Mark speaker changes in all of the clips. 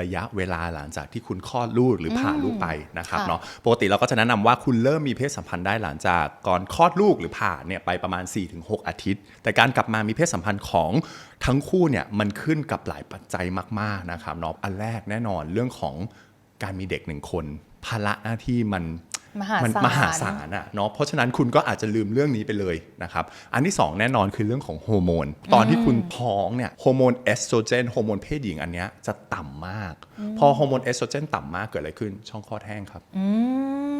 Speaker 1: ระยะเวลาหลังจากที่คุณคลอดลูกหรือผ่าลูกไปนะครับ
Speaker 2: ค่ะ
Speaker 1: เนาะปกติเราก็จะแนะนำว่าคุณเริ่มมีเพศสัมพันธ์ได้หลังจากก่อนคลอดลูกหรือผ่าเนี่ยไปประมาณ 4-6 อาทิตย์ แต่การกลับมามีเพศสัมพันธ์ของทั้งคู่เนี่ยมันขึ้นกับหลายปัจจัยมากๆนะครับเนาะอันแรกแน่นอนเรื่องของการมีเด็กหนึ่งคนภาระหน้าที่มัน
Speaker 2: มหาศาล
Speaker 1: มหาศาลอะเนาะเพราะฉะนั้นคุณก็อาจจะลืมเรื่องนี้ไปเลยนะครับ อันที่ 2 แน่นอนคือเรื่องของฮอร์โมนตอนที่คุณท้องเนี่ยฮอร์โมนเอสโตรเจนฮอร์โมนเพศหญิงอันเนี้ยจะต่ำมาก พอฮอร์โมนเอสโตรเจนต่ำมากเกิดอะไรขึ้นช่องคลอดแห้งครับ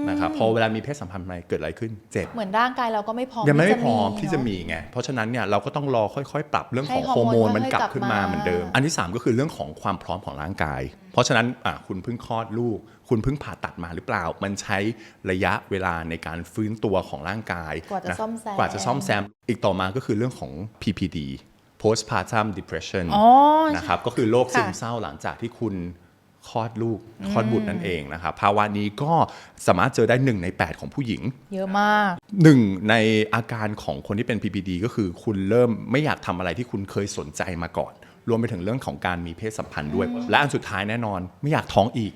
Speaker 1: นะครับพอเวลามีเพศสัมพันธ์ใหม่เกิดอะไรขึ้นเจ็บ
Speaker 2: เหมือนร่างกายเราก็ไม่พร้อม
Speaker 1: ยังไม่
Speaker 2: ที่จะ
Speaker 1: พร้อมที่จะ
Speaker 2: เน
Speaker 1: มีไงเพราะฉะนั้นเนี่ยเราก็ต้องรอค่อยๆ ปรับเรื่องของ
Speaker 2: ให้
Speaker 1: ฮอร์โมน
Speaker 2: ฮอร์โมน
Speaker 1: มันกลับ
Speaker 2: ค่อยๆ
Speaker 1: ขึ้นมา
Speaker 2: กลับมา
Speaker 1: เหมือนเดิม อันที่ 3 ก็คือเรื่องของความพร้อมของร่างกาย เพราะฉะนั้นอะคุณเพิ่งคลอดลูก คุณเพิ่งผ่าตัดมาหรือเปล่า มันใช้ระยะเวลาในการฟื้นตัวของร่างกาย
Speaker 2: กว่าจะ
Speaker 1: น
Speaker 2: ซ่อมแซม
Speaker 1: กว่าจะซ่อมแซมอีกต่อมาก็คือเรื่องของ PPD postpartum depression
Speaker 2: อ๋อ
Speaker 1: นะครับก็คือโรคซึม
Speaker 2: ค่ะ
Speaker 1: เศร้าหลังจากที่คุณ คลอดลูกคลอดบุตรนั่นเองนะครับภาวะนี้ก็สามารถเจอได้หนึ่งใน 8 ของผู้หญิง
Speaker 2: เยอะมาก
Speaker 1: หนึ่งในอาการของคนที่เป็น PPD ก็คือคุณเริ่มไม่อยากทำอะไรที่คุณเคยสนใจมาก่อน รวมไปถึงเรื่องของการมีเพศสัมพันธ์ด้วย และอันสุดท้ายแน่นอนไม่อยากท้องอีก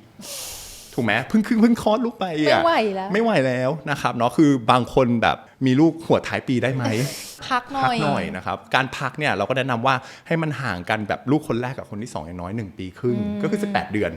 Speaker 1: ถูกไหมเพิ่งเพิ่งเพิ่งคลอดลูกไปอะ
Speaker 2: ไม่ไหวแล้ว
Speaker 1: ไม่ไหวแล้วนะครับเนาะคือบางคนแบบมีลูกหัวท้ายปีได้ไหม
Speaker 2: พักหน่
Speaker 1: พั
Speaker 2: อย
Speaker 1: หน่อยนะครับการพักเนี่ยเราก็แนะนำว่าให้มันห่างกันแบบลูกคนแรกกับคนที่สองอย่างน้อย 1 ปีครึ่งก็คือ 18 เดือน